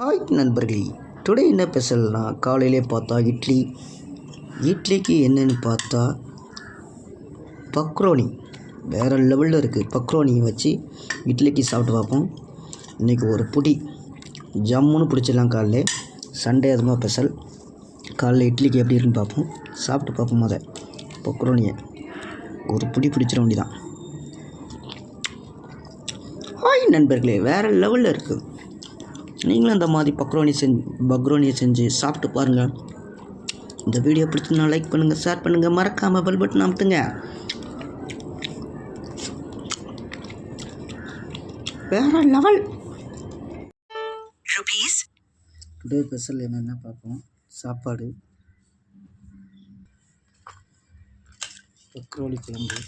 Hi நண்பர்களே today என்ன ஸ்பெஷல்னா காலையிலே பார்த்தா இட்லி. இட்லிக்கு என்னன்னு பார்த்தா பக்ரோனி. வேறு லெவலில் இருக்குது பக்ரோனி வச்சு இட்லிக்கு சாப்பிட்டு பார்ப்போம். இன்றைக்கி ஒரு புடி. ஜம்முன்னு பிடிச்சிடலாம் காலைல சண்டே அதுமா ஸ்பெஷல். காலைல இட்லிக்கு எப்படி இருக்குன்னு பார்ப்போம். சாப்பிட்டு பார்ப்போம் அதை. பக்ரோனியை. ஒரு பிடி பிடிச்சிட வேண்டிதான் ஹாய் நண்பர்களே வேறு லெவலில் இருக்குது நீங்களும் இந்த மாதிரி பக்ரோனி செஞ்சு பக்ரோனியை செஞ்சு சாப்பிட்டு பாருங்கள் இந்த வீடியோ பிடிச்சிருந்தா லைக் பண்ணுங்கள் ஷேர் பண்ணுங்கள் மறக்காமல் பெல் பட்டன் அமுத்துங்க. வேற லெவல் rupees? டுடே ஸ்பெஷல் என்னென்ன பார்ப்போம் சாப்பாடு. பக்ரோலி குழம்பு.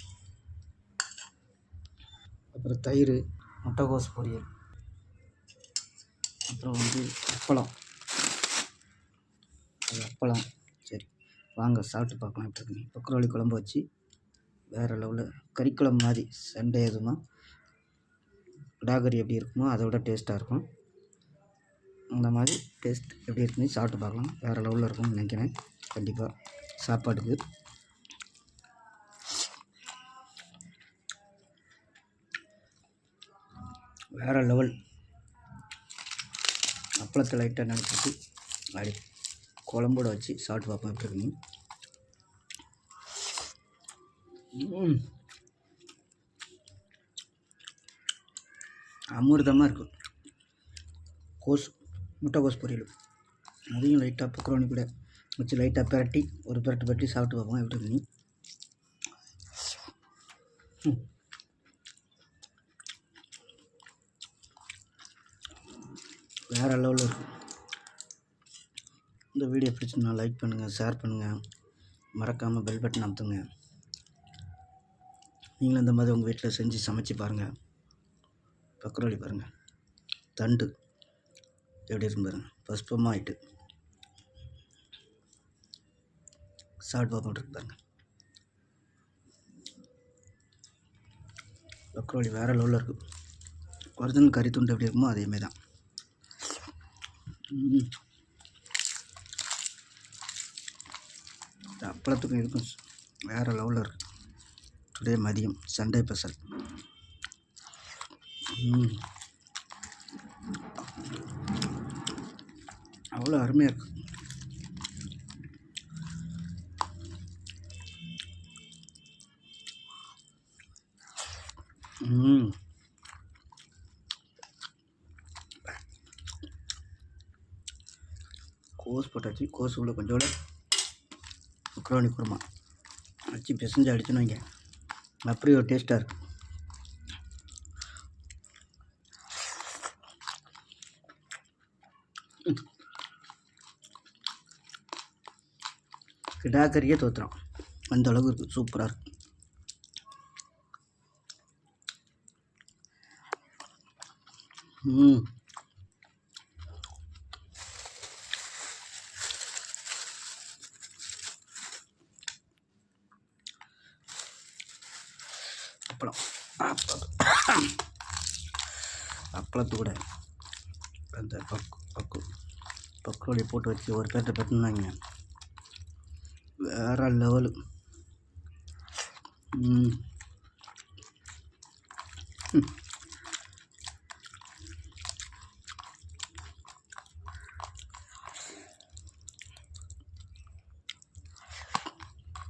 அப்புறம் தயிர் முட்டைகோஸ் பொரியல். அப்புறம் வந்து அப்பளம். அது அப்பளம் சரி வாங்க சாப்பிட்டு பார்க்கலாம் எப்படி இருக்குன்னு பக்ரோலி குழம்பு வச்சு வேறு லெவலில் கறிக்குழம்பு மாதிரி சண்டே எதுமா? விடாகரி எப்படி இருக்குமோ அதை விட டேஸ்ட்டாக இருக்கும். அந்த மாதிரி டேஸ்ட் எப்படி இருக்குன்னு சாப்பிட்டு பார்க்கலாம். வேறு லெவலில் இருக்கும்னு நினைக்கிறேன். கண்டிப்பாக சாப்பாட்டுக்கு. வேறு லெவல் அப்பளத்தை லைட்டாக நினச்சிட்டு அப்படி குழம்போட வச்சு சாப்பிட்டு பார்ப்போம் எப்படி இருக்குன்னு. அமிர்தமாக இருக்கும் கோஸ் முட்டைக்கோஸ் பொரியல். அதையும் லைட்டாக பக்ரோனி கூட வச்சு லைட்டாக பிரட்டி ஒரு பரட்டு பரட்டி சாப்பிட்டு பார்ப்போம் எப்படி இருக்குன்னு. ம். வேறு லெவலில் இருக்கும் இந்த வீடியோ பிடிச்சிருந்தா லைக் பண்ணுங்கள் ஷேர் பண்ணுங்கள் மறக்காமல் பெல் பட்டன் அமுத்துங்க. நீங்களும் இந்த மாதிரி உங்கள் வீட்டில் செஞ்சு சமைச்சு பாருங்கள் பக்ரோலி பாருங்கள் தண்டு. எப்படி இருக்கும் பாருங்கள் பஸ்பமாக ஆயிட்டு சாப்பிட்டு பார்ப்போம் இருக்கு பாருங்கள் பக்ரோலி வேறு லெவலில் இருக்குது ஒரிஜினல் கறி துண்டு எப்படி இருக்குமோ அதேமாரி தான். அப்பளத்துக்கும் இதுக்கும் வேறு லெவலில் இருக்குது டுடே மதியம் சண்டே ஸ்பெஷல் அவ்வளோ அருமையாக இருக்கு. ம் கோஸ் போட்டாச்சு. கோஸ் உள்ள கொஞ்சோட முக்ரோனி குருமா. வச்சு பிசைஞ்சு அடிச்சுன்னு வைங்க. அப்படி ஒரு டேஸ்ட்டாக இருக்கும் கிடாக்கறியே தோத்துறோம் அந்த அளவுக்கு இருக்குது சூப்பராக இருக்கும் ம். அப்பளம். அப்பளம். அப்பளத்து கூட அந்த பக்கு பக்கு பக்கோடி போட்டு வச்சு ஒரு பேட்டை பெற்றுனாங்க வேற லெவலு. ம்.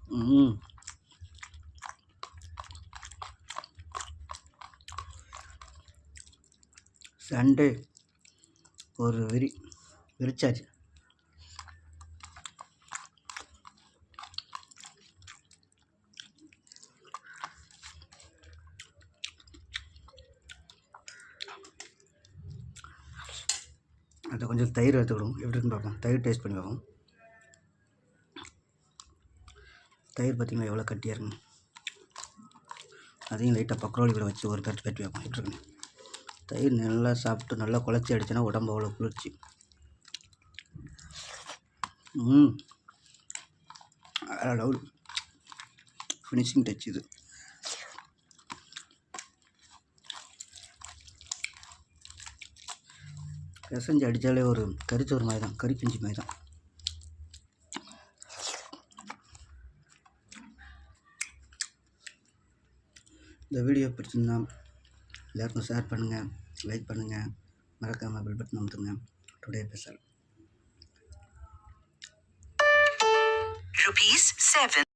ம். ம் சண்டே ஒரு வெறி விரிச்சாச்சு அதை கொஞ்சம் தயிர் எடுத்துக்கிடுவோம் எப்படி இருக்குன்னு பார்ப்போம். தயிர் டேஸ்ட் பண்ணி பார்ப்போம். தயிர் பார்த்திங்கன்னா எவ்வளோ கட்டியாக இருக்குங்க அதையும் லைட்டாக பக்ரோலி கூட வச்சு ஒரு தட்டு கட்டி வைப்போம். எப்படி இருக்குன்னு. தயிர் நல்லா சாப்பிட்டு நல்லா குழச்சி அடிச்சுன்னா உடம்பு அவ்வளோ குளிர்ச்சி. ம். லவ் ஃபினிஷிங் டச் இது. பிசைஞ்சு அடித்தாலே ஒரு கறிச்சோறு மாதிரி தான் கறி பிஞ்சு மாதிரி தான் இந்த வீடியோ பிடிச்சிருந்தான் எல்லாருக்கும் ஷேர் பண்ணுங்கள் லைக் பண்ணுங்கள் மறக்காமல் bell button அமுத்துங்க. Today special rupees seven